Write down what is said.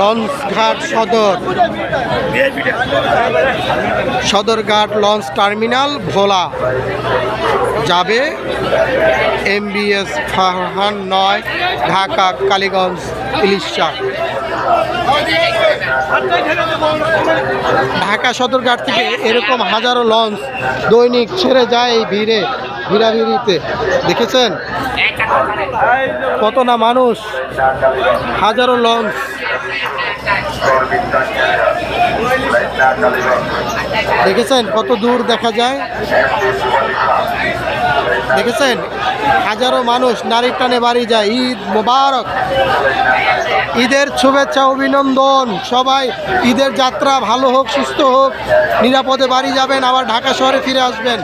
লঞ্চঘাট সদর। Sadarghat launch terminal Bhola. যাবে MBS Farhan নয় ঢাকা কালীগঞ্জ ইলিশা ঢাকা সদরঘাট থেকে এরকম হাজারো লঞ্চ দৈনিক ছেড়ে যায় এই ভিড়ে, ভিড়াভিড়িতে। দেখেছেন? কত না মানুষ, হাজারো লঞ্চ। দেখেছেন কত দূর দেখা যায়? দেখেছেন? হাজারো মানুষ নারী টানে বাড়ি যায়। ঈদ মোবারক। ঈদের শুভেচ্ছা, অভিনন্দন। সবাই ঈদের যাত্রা ভালো হোক, সুস্থ হোক, নিরাপদে বাড়ি যাবেন, আবার ঢাকা শহরে ফিরে আসবেন।